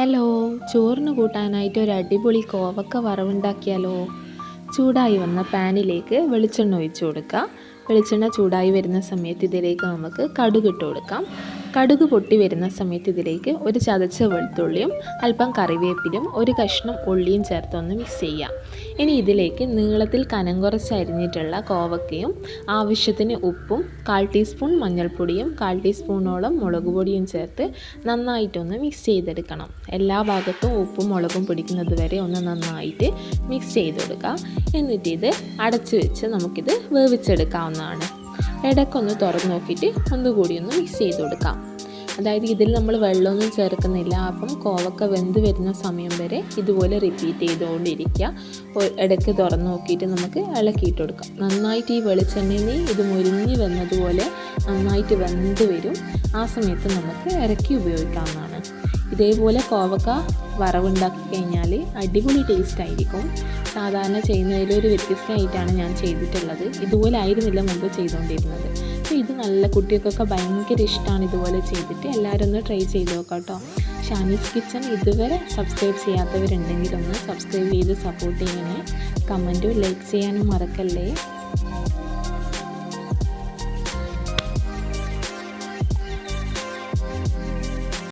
Hello ചോറിന് കൂട്ടാനായിട്ട് ഒരു അടിപൊളി കോവക്ക വറവുണ്ടാക്കിയാലോ? ചൂടായി വന്ന പാനിലേക്ക് വെളിച്ചെണ്ണ ഒഴിച്ചു കൊടുക്കുക വെളിച്ചെണ്ണ ചൂടായി വരുന്ന സമയത്ത് ഇതിലേക്ക് നമുക്ക് കടുക് ഇട്ട് കൊടുക്കാം. കടുക് പൊട്ടി വരുന്ന സമയത്ത് ഇതിലേക്ക് ഒരു ചതച്ച വെളുത്തുള്ളിയും അല്പം കറിവേപ്പിലും ഒരു കഷ്ണം ഉള്ളിയും ചേർത്തൊന്ന് മിക്സ് ചെയ്യാം. ഇനി ഇതിലേക്ക് നീളത്തിൽ കനം കുറച്ച് അരിഞ്ഞിട്ടുള്ള കോവക്കയും ആവശ്യത്തിന് ഉപ്പും കാൽ ടീസ്പൂൺ മഞ്ഞൾപ്പൊടിയും കാൽ ടീസ്പൂണോളം മുളക് പൊടിയും ചേർത്ത് നന്നായിട്ടൊന്ന് മിക്സ് ചെയ്തെടുക്കണം. എല്ലാ ഭാഗത്തും ഉപ്പും മുളകും പിടിക്കുന്നത് വരെ ഒന്ന് നന്നായിട്ട് മിക്സ് ചെയ്തെടുക്കുക എന്നിട്ട് ഇത് അടച്ചു വെച്ച് നമുക്കിത് വേവിച്ചെടുക്കാവുന്നതാണ്. ഇടയ്ക്കൊന്ന് തുറന്ന് നോക്കിയിട്ട് ഒന്നുകൂടി ഒന്ന് മിക്സ് ചെയ്ത് കൊടുക്കാം. അതായത് ഇതിൽ നമ്മൾ വെള്ളമൊന്നും ചേർക്കുന്നില്ല. അപ്പം കോവക്ക വെന്ത് വരുന്ന സമയം വരെ ഇതുപോലെ റിപ്പീറ്റ് ചെയ്തുകൊണ്ടിരിക്കുക. ഇടയ്ക്ക് തുറന്ന് നോക്കിയിട്ട് നമുക്ക് ഇളക്കിയിട്ട് കൊടുക്കാം. നന്നായിട്ട് ഈ വെളിച്ചെണ്ണയിൽ ഇത് മുരിഞ്ഞ് വന്നതുപോലെ നന്നായിട്ട് വെന്ത് വരും. ആ സമയത്ത് നമുക്ക് ഇറക്കി ഉപയോഗിക്കാവുന്നതാണ്. ഇതേപോലെ കോവക്ക വറവുണ്ടാക്കി കഴിഞ്ഞാൽ അടിപൊളി ടേസ്റ്റ് ആയിരിക്കും. സാധാരണ ചെയ്യുന്നതിൽ ഒരു വ്യത്യസ്തമായിട്ടാണ് ഞാൻ ചെയ്തിട്ടുള്ളത്. ഇതുപോലെ ആയിരുന്നില്ല മുമ്പ് ചെയ്തുകൊണ്ടിരുന്നത്. അപ്പോൾ ഇത് നല്ല കുട്ടികൾക്കൊക്കെ ഭയങ്കര ഇഷ്ടമാണ് ഇതുപോലെ ചെയ്തിട്ട്. എല്ലാവരും ഒന്ന് ട്രൈ ചെയ്ത് നോക്കാം കേട്ടോ ഷാനീസ് കിച്ചൺ ഇതുവരെ സബ്സ്ക്രൈബ് ചെയ്യാത്തവരുണ്ടെങ്കിൽ ഒന്ന് സബ്സ്ക്രൈബ് ചെയ്ത് സപ്പോർട്ട് ചെയ്യണേ. കമന്റും ലൈക്ക് ചെയ്യാനും മറക്കല്ലേ.